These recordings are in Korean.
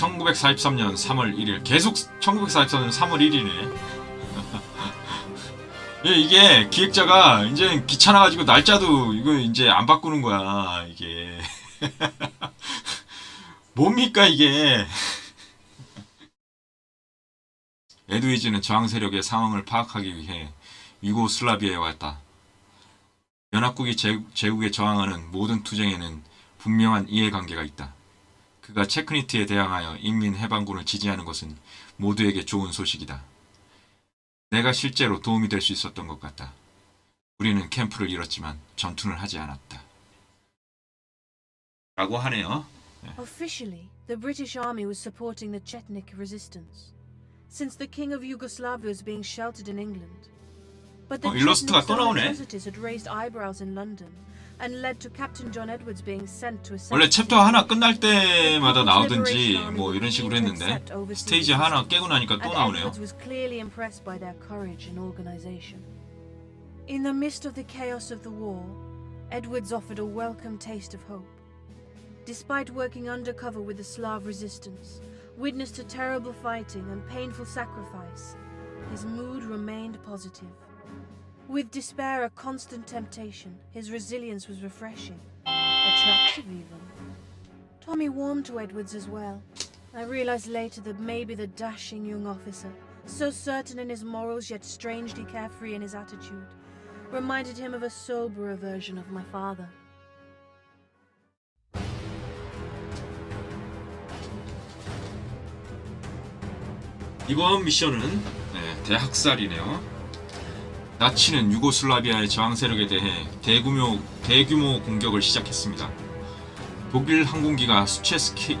1943년 3월 1일 계속 1943년 3월 1일이네. 예, 이게 기획자가 이제 귀찮아가지고 날짜도 이거 이제 안 바꾸는 거야 이게 뭡니까 이게 에드위즈는 저항 세력의 상황을 파악하기 위해 유고슬라비아에 왔다. 연합국이 제, 제국에 저항하는 모든 투쟁에는 분명한 이해관계가 있다. 그가 체크니트에 대항하여 인민해방군을 지지하는 것은 모두에게 좋은 소식이다. 내가 실제로 도움이 될 수 있었던 것 같다. 우리는 캠프를 잃었지만 전투는 하지 않았다. 라고 하네요. Officially, the British army was supporting the Chetnik resistance, since the King of Yugoslavia was being sheltered in England. But the 어, 일러스트가 또 나오네. had raised eyebrows in London and led to Captain John Edwards being sent to a 원래 sentence 챕터 하나 끝날 때마다 People's 나오든지 Liberation Army 뭐 were 이런 keen 식으로 to 했는데 accept overseas 스테이지 하나 resistance, 깨고 나니까 또 and 나오네요. Edwards was clearly impressed by their courage and organization. In the midst of the chaos of the war, Edwards offered a welcome taste of hope. Despite working undercover with the Slav resistance, witness to terrible fighting and painful sacrifice, his mood remained positive. With despair a constant temptation, his resilience was refreshing, attractive even. Tommy warmed to Edwards as well. I realized later that maybe the dashing young officer, so certain in his morals yet strangely carefree in his attitude, reminded him of a soberer version of my father. 이번 미션은 네, 대학살이네요. 나치는 유고슬라비아의 저항 세력에 대해 대규모 대규모 공격을 시작했습니다. 독일 항공기가 수체스키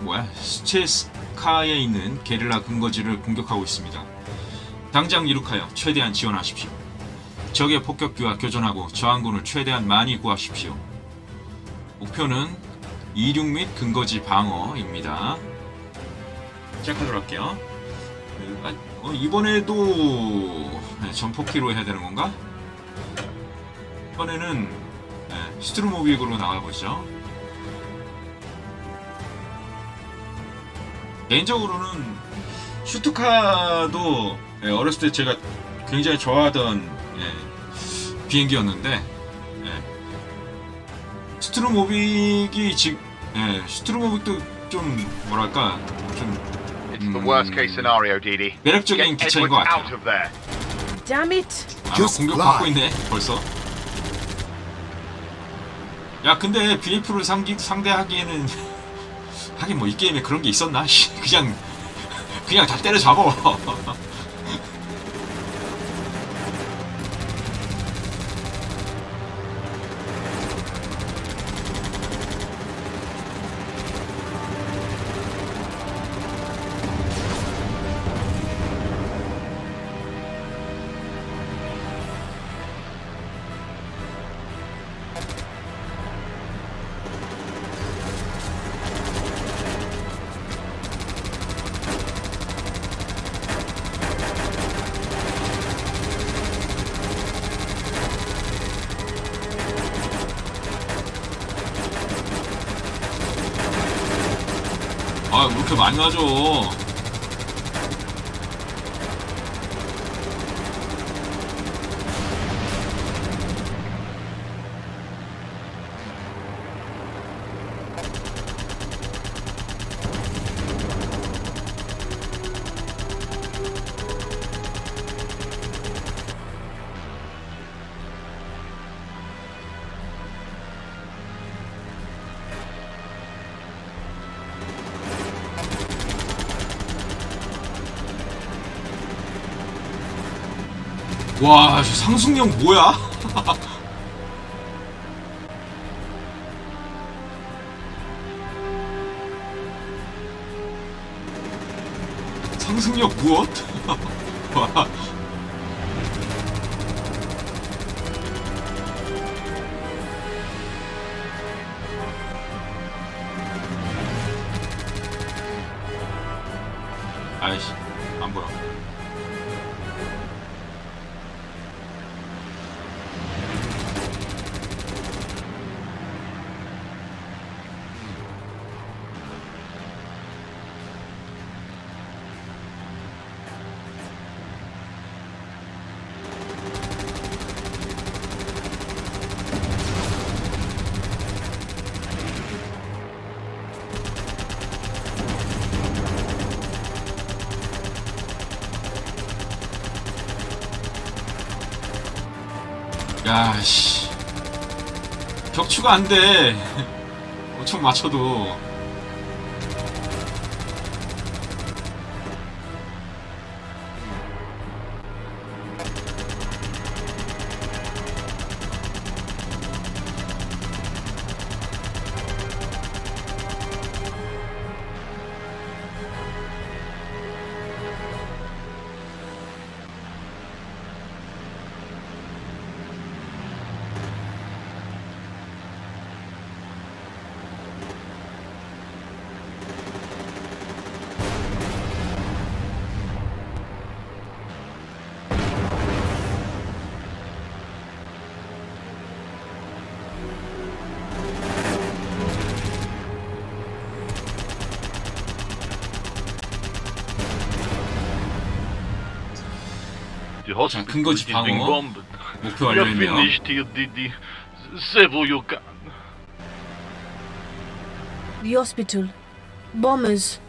뭐야 수체스카에 있는 게릴라 근거지를 공격하고 있습니다. 당장 이륙하여 최대한 지원하십시오. 적의 폭격기와 교전하고 저항군을 최대한 많이 구하십시오. 목표는 이륙 및 근거지 방어입니다. 시작하도록 할게요. 아, 어, 이번에도 네, 전폭기로 해야 되는 건가? 이번에는 네, 스트루모빅으로 나가보죠. 개인적으로는 슈트카도 예, 어렸을 때 제가 굉장히 좋아하던 예, 비행기였는데 예, 스트루모빅이 지금 예, 스트루모빅도 좀 뭐랄까 좀 Dee. 매력적인 기차인 것 같아요. Damn it! 아, Just 공격 fly. 받고 있네 벌써. 야 근데 BF를 상기, 상대하기에는 하긴 뭐 이 게임에 그런 게 있었나? 씨, 그냥 그냥 다 때려 잡어. 아, 왜 이렇게 많이 맞아? 와, 저 상승력 뭐야? 상승력 무엇? 와. 아이씨, 안 보여. 야, 씨. 격추가 안 돼. 엄청 맞춰도. 거지, Hospital ist 방어. bomben. 목표 Ja, 완료했네요. finished hier die, die Sevojukan. The hospital. Bombers.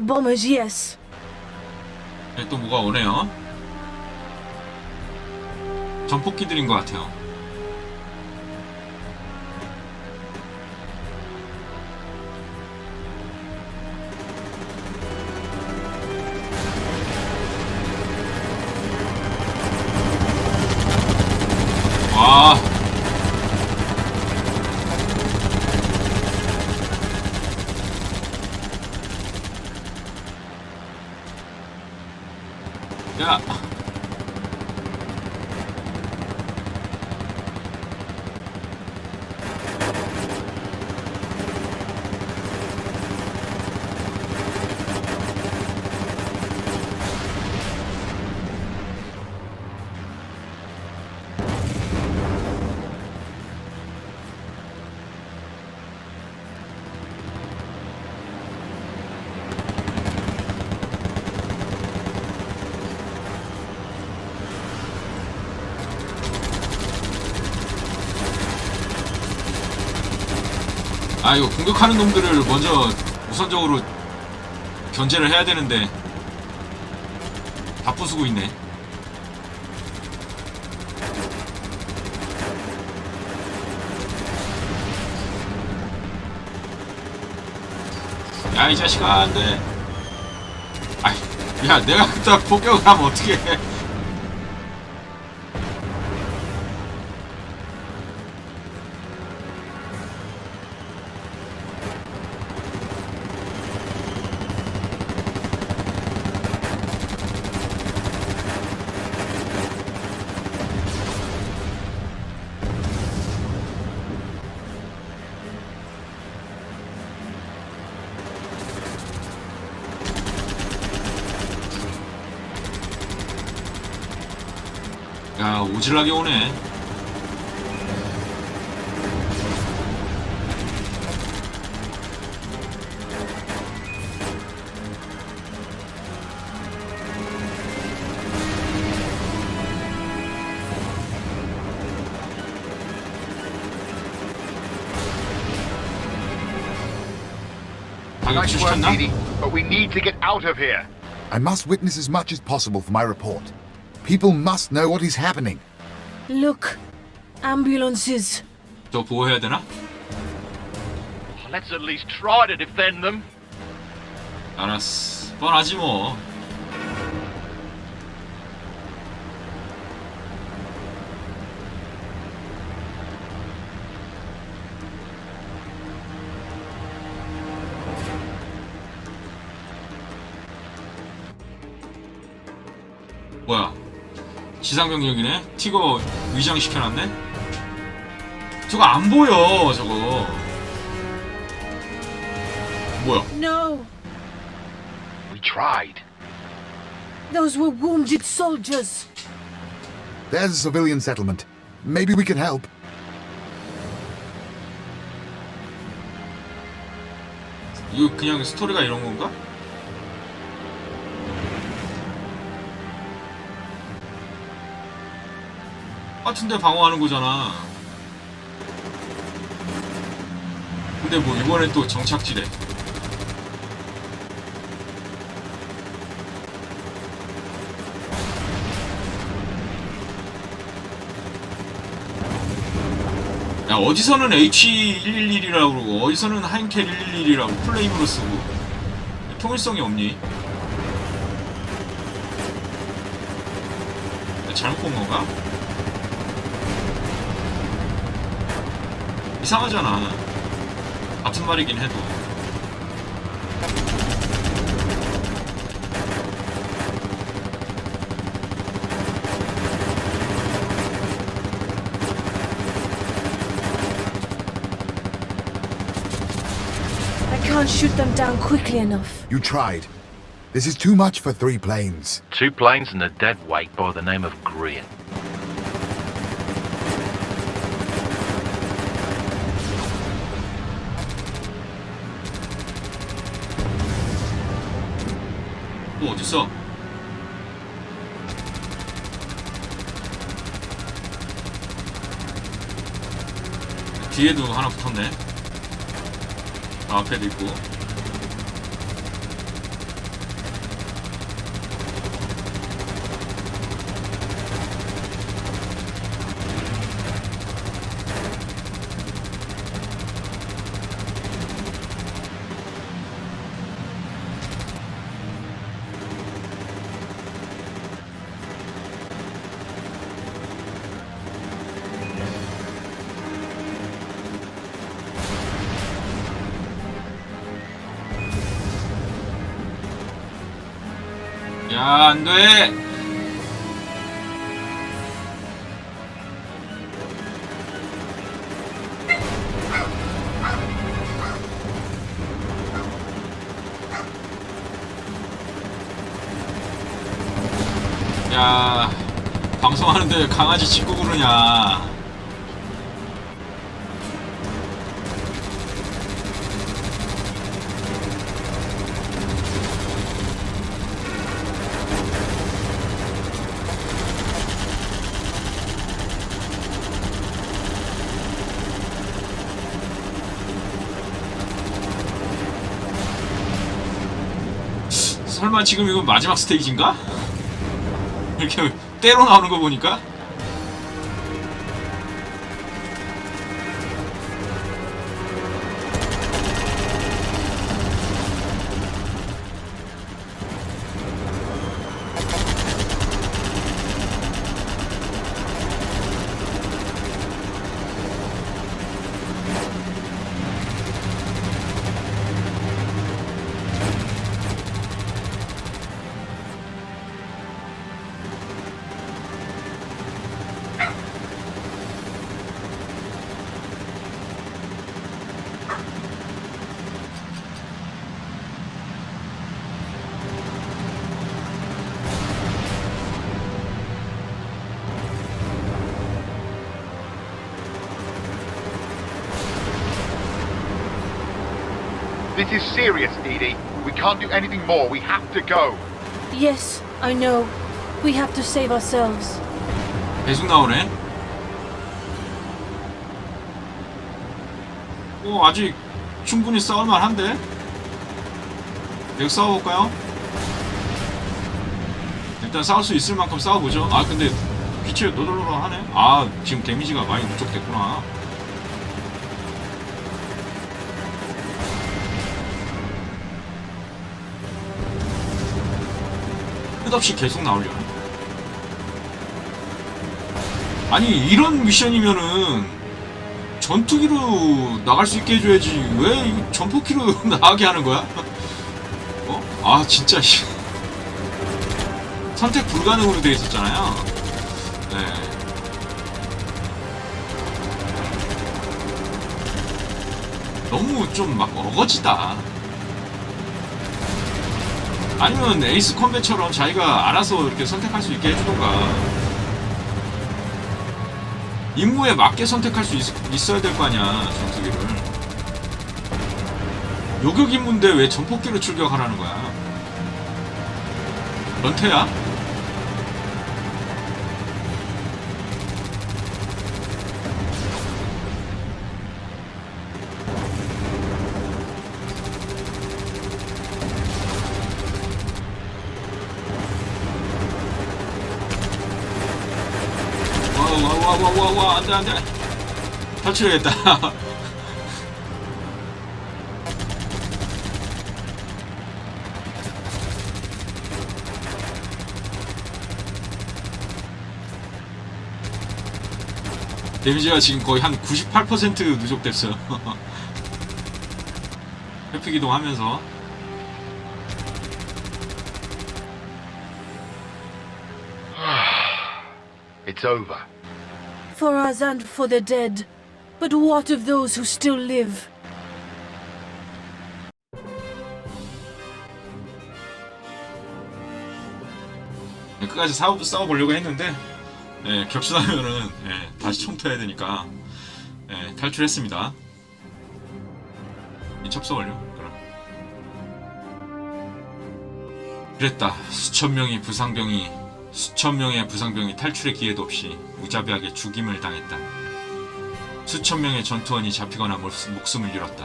Bombers, yes. 네, 또 뭐가 오네요. 전폭기들인 것 같아요. 야. 아 이거 공격하는 놈들을 먼저 우선적으로 견제를 해야 되는데 다 부수고 있네. 야 이 자식아 안돼. 아야 내가 그따 폭격을 하면 어떻게 해? 야 오질나게 오네. 방역 Nice work, 주셨나? Dee Dee, but we need to get out of here. I must witness as much as possible for my report. People must know what is happening. Look. Ambulances. 저 보호해야 되나? Let's at least try to defend them. 알았어. 뻔하지 뭐. 지상병력이네? 티거 위장시켜놨네? 저거 안 보여, 저거. 뭐야? No. We tried. Those were wounded soldiers. There's a civilian settlement. Maybe we can help. 이거 그냥 스토리가 이런 건가? 같은데 방어하는 거잖아. 근데 뭐 이번엔 또 정착지래. 어디서는 H111이라고 그러고 어디서는 하인켈 111이라고 플레임으로 쓰고 통일성이 없니? 잘못 본 건가? 이상하잖아 같은 말이긴 해도 I can't shoot them down quickly enough. You tried. This is too much for three planes. Two planes and a dead weight by the name of Green. 또 어딨어? 뒤에도 하나 붙었네. 아, 앞에도 있고. 야, 안 돼! 야, 방송하는데 왜 강아지 짖고 그러냐. 설마 지금 이거 마지막 스테이지인가? 이렇게 때로 나오는 거 보니까 This is serious, Edie. We can't do anything more. We have to go. Yes, I know. We have to save ourselves. 계속 나오네. 오 아직 충분히 싸울만 한데. 계속 싸워볼까요? 일단 싸울 수 있을 만큼 싸워보죠. 아 근데 빛이 노돌노돌하네. 아 지금 데미지가 많이 누적됐구나. 끝없이 계속 나오려네. 아니 이런 미션이면은 전투기로 나갈 수 있게 해줘야지 왜이 전폭기로 나가게 하는 거야? 어? 아 진짜 씨. 선택 불가능으로 되어 있었잖아요. 네. 너무 좀 막 어거지다. 아니면 에이스 컴뱃처럼 자기가 알아서 이렇게 선택할 수 있게 해주던가. 임무에 맞게 선택할 수 있, 어야 될 거 아니야 전투기를 요격 임무인데 왜 전폭기로 출격하라는 거야 런태야? 안돼 안돼 탈출해야겠다. 데미지가 지금 거의 한 98% 누적됐어요. 회피 기동하면서 It's over. For us and for the dead. But what of those who still live? 네, 끝까지 싸워, 싸워보려고 했는데 예, 격추하면은 예, 다시 총투해야 되니까 예, 탈출했습니다. 이 첩서 완료. 그럼. 그랬다. 수천 명의 부상병이 수천 명의 부상병이 탈출의 기회도 없이 무자비하게 죽임을 당했다. 수천 명의 전투원이 잡히거나 목- 목숨을 잃었다.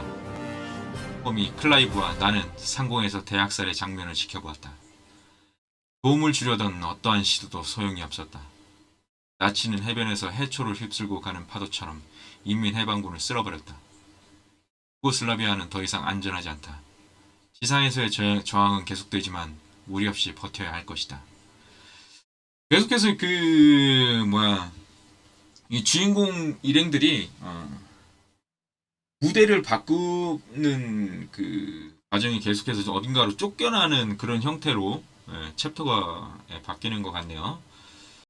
홈이 클라이브와 나는 상공에서 대학살의 장면을 지켜보았다. 도움을 주려던 어떠한 시도도 소용이 없었다. 나치는 해변에서 해초를 휩쓸고 가는 파도처럼 인민 해방군을 쓸어버렸다. 유고슬라비아는 더 이상 안전하지 않다. 지상에서의 저- 저항은 계속되지만 무리 없이 버텨야 할 것이다. 계속해서 그 뭐야 이 주인공 일행들이 어, 무대를 바꾸는 그 과정이 계속해서 어딘가로 쫓겨나는 그런 형태로 예, 챕터가 예, 바뀌는 것 같네요.